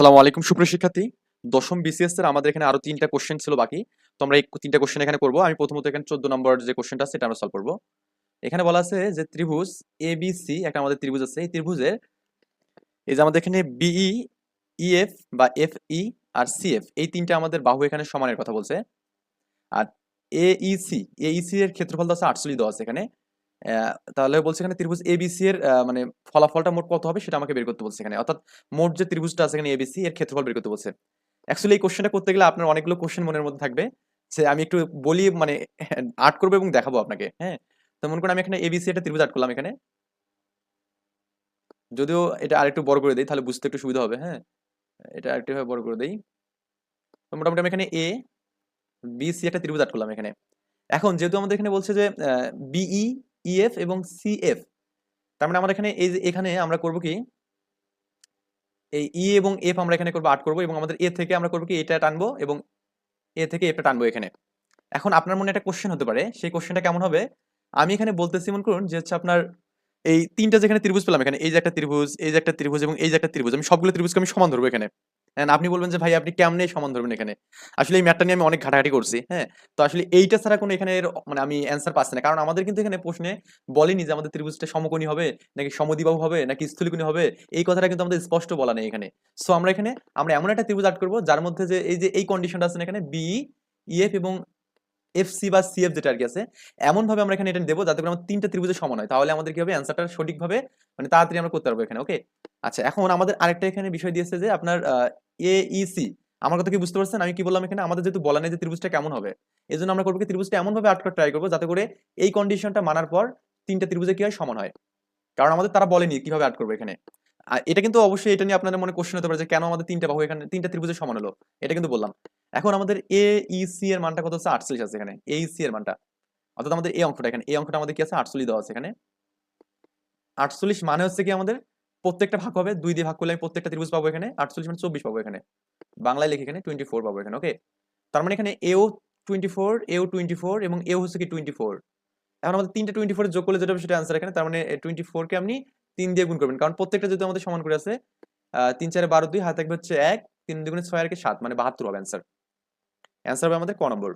আসসালামু আলাইকুম। সুপ্রিয় শিক্ষার্থী, দশম বিসিএস এর আমাদের এখানে আরও তিনটা কোশ্চেন ছিল বাকি। তো আমরা এই তিনটা কোশ্চেন এখানে করব। আমি প্রথমত এখানে চোদ্দ নম্বর যে কোশ্চেনটা সেটা আমরা সলভ করব। এখানে বলা আছে যে ত্রিভুজ এ বি সি একটা আমাদের ত্রিভুজ আছে। এই ত্রিভুজের এই যে আমাদের এখানে বিই ইএফ বা এফ ই আর সিএফ এই তিনটা আমাদের বাহু এখানে সমানের কথা বলছে। আর এ ইসি এ ইসি এর ক্ষেত্রফল দেওয়া আছে আটচল্লিশ দেওয়া আছে এখানে। তাহলে বলছে এখানে ত্রিভুজ এবিসি এর মানে ফলাফলটা মোট কত হবে সেটা আমাকে বের করতে বলছে এখানে। অর্থাৎ মোট যে ত্রিভুজটা আছে এখানে এবিসি এর ক্ষেত্রফল বের করতে বলছে। অ্যাকচুয়ালি এই কোশ্চেনটা করতে গেলে আপনার অনেকগুলো কোশ্চেন মনের মধ্যে থাকবে। যে আমি একটু বলি মানে আর্ট করব এবং দেখাবো আপনাকে হ্যাঁ? তো মনে করুন আমি এখানে এবিসি একটা ত্রিভুজ আর্ট করলাম এখানে। যদিও এটা আরেকটু বড় করে দিই, তাহলে বুঝতে একটু সুবিধা হবে হ্যাঁ? এটা আরেকটু বড় করে দিই। তো মোটামুটি আমি এখানে এ বি সি একটা ত্রিভুজ আর্ট করলাম এখানে। এখন যেহেতু আমাদের এখানে বলছে যে বিই ইএফ এবং সিএফ তার মানে আমরা এখানে এই এখানে আমরা করব কি? এই ই এবং এফ আমরা এখানে করব আট করব এবং আমাদের এ থেকে আমরা করব কি? এটা টানবো এবং এ থেকে এফটা টানবো এখানে। এখন আপনার মনে একটা কোশ্চেন হতে পারে। সেই কোশ্চেনটা কেমন হবে? আমি এখানে বলতেছি, মনে করুন যে হচ্ছে আপনার এই তিনটা যেখানে ত্রিভুজ পেলাম এখানে, এই যে একটা ত্রিভুজ, এই যে একটা ত্রিভুজ এবং এই যে একটা ত্রিভুজ, আমি সবগুলো ত্রিভুজকে আমি সমান ধরবো এখানে। And আপনি বলবেন যে, ভাই, আপনি কেমনে সমান ধরবেন এখানে? আসলে এই ম্যাটটা নিয়ে আমি অনেক ঘাটাঘাটি করছি হ্যাঁ? তো আসলে এইটা ছাড়া কোনো এখানে মানে আমি অ্যান্সার পাচ্ছি না। কারণ আমাদের কিন্তু এখানে প্রশ্নে বলেনি যে, আমাদের ত্রিভুজটা সমকোণী হবে, নাকি সমদ্বিবাহু হবে, নাকি স্থূলকোণী হবে? এই কথাটা কিন্তু আমাদের স্পষ্ট বলা নেই এখানে। সো আমরা এখানে, আমরা এমন একটা ত্রিভুজ আর্ট করব, যার মধ্যে যে, এই যে, এই কন্ডিশনটা আছে এখানে বি ইএফ এবং এফ সি বা সিএফ যেটা আর কি আছে এমন ভাবে আমরা এখানে এটা দেবো যাতে করে আমার তিনটা ত্রিভুজের সমান হয়। তাহলে আমাদের কি হবে? অ্যান্সারটা সঠিকভাবে মানে তাড়াতাড়ি আমরা করতে পারব এখানে ওকে আচ্ছা এখন আমাদের আরেকটা এখানে বিষয় দিয়েছে যে আপনার এ ইসি আমার কথা কি বুঝতে পারছেন? আমি কি বললাম এখানে? আমাদের যেহেতু বলা নেই যে ত্রিভুজটা কেমন হবে। এই জন্য আমরা করব ত্রিভুজটা এমন ভাবে আর্ট করার ট্রাই করব যাতে করে এই কন্ডিশনটা মানার পর তিনটা ত্রিভুজে কি হয়? সমান হয়। কারণ আমাদের তারা বলেনি কীভাবে আর্ট করব এখানে। এটা কিন্তু অবশ্যই এটা নিয়ে আপনাদের মনে কোশ্চেন হতে পারে যে কেন আমাদের তিনটা বাহু এখানে, তিনটা ত্রিভুজের সমান হলো? এটা কিন্তু বললাম। এখন আমাদের এ ইসি এর মানটা কত হচ্ছে? আটচল্লিশ আছে এখানে। এ ইসি এর মানটা। অর্থাৎ আমাদের এই অঙ্কটা এখানে। এই অঙ্কটা আমাদের কি আছে? আটচল্লিশ দেওয়া আছে এখানে। আটচল্লিশ মানে হচ্ছে কি আমাদের? প্রত্যেকটা ভাগ হবে দুই দিয়ে ভাগ করলে আমি প্রত্যেকটা ত্রিভুজ পাবো এখানে, আটচল্লিশ মানে চব্বিশ পাবো এখানে। বাংলায় লিখে এখানে টোয়েন্টি ফোর পাবো এখানে ওকে তার মানে এখানে AO twenty four AO twenty four এবং এও হচ্ছে কি টোয়েন্টি ফোর এখন আমাদের তিনটা টোয়েন্টি ফোর যোগ করলে যেটা হবে সেটা অ্যান্সার এখানে, তার মানে টোয়েন্টি ফোরকে আপনি তিন দিয়ে গুণ করবেন। কারণ প্রত্যেকটা যদি আমাদের সমান করে আছে তিন, চারে বারো, দুই, হাতে থাকবে হচ্ছে এক, তিন দুগুণে ছয় আর কি সাত মানে বাহাত্তর হবে অ্যান্সার অ্যান্সার হবে আমাদের ক নম্বর।